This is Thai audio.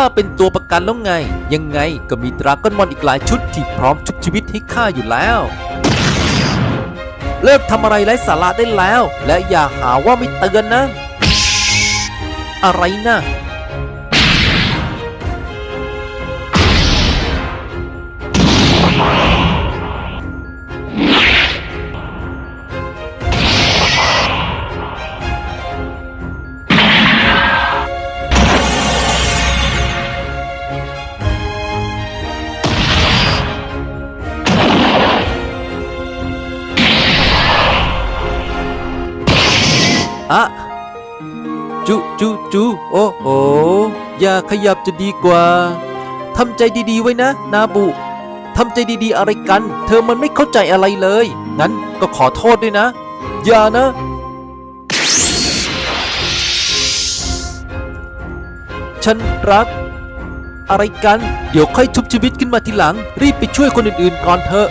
ข้าเป็นตัวประกันแล้วไง ยังไงก็มีดราก้อนมอนอีกหลายชุดที่พร้อมชุบชีวิตให้ข้าอยู่แล้ว เลิกทำอะไรไร้สาระได้แล้ว และอย่าหาว่าไม่เตือนนะ อะไรนะ อะจุจุจุโอ้โหอย่าขยับจะดีกว่าทำใจดีๆไว้นะ นาบุทำใจดีๆอะไรกัน เธอมันไม่เข้าใจอะไรเลย งั้นก็ขอโทษด้วยนะ อย่านะ ฉันรัก อะไรกัน เดี๋ยวค่อยชุบชีวิตขึ้นมาทีหลัง รีบไปช่วยคนอื่นๆก่อนเถอะ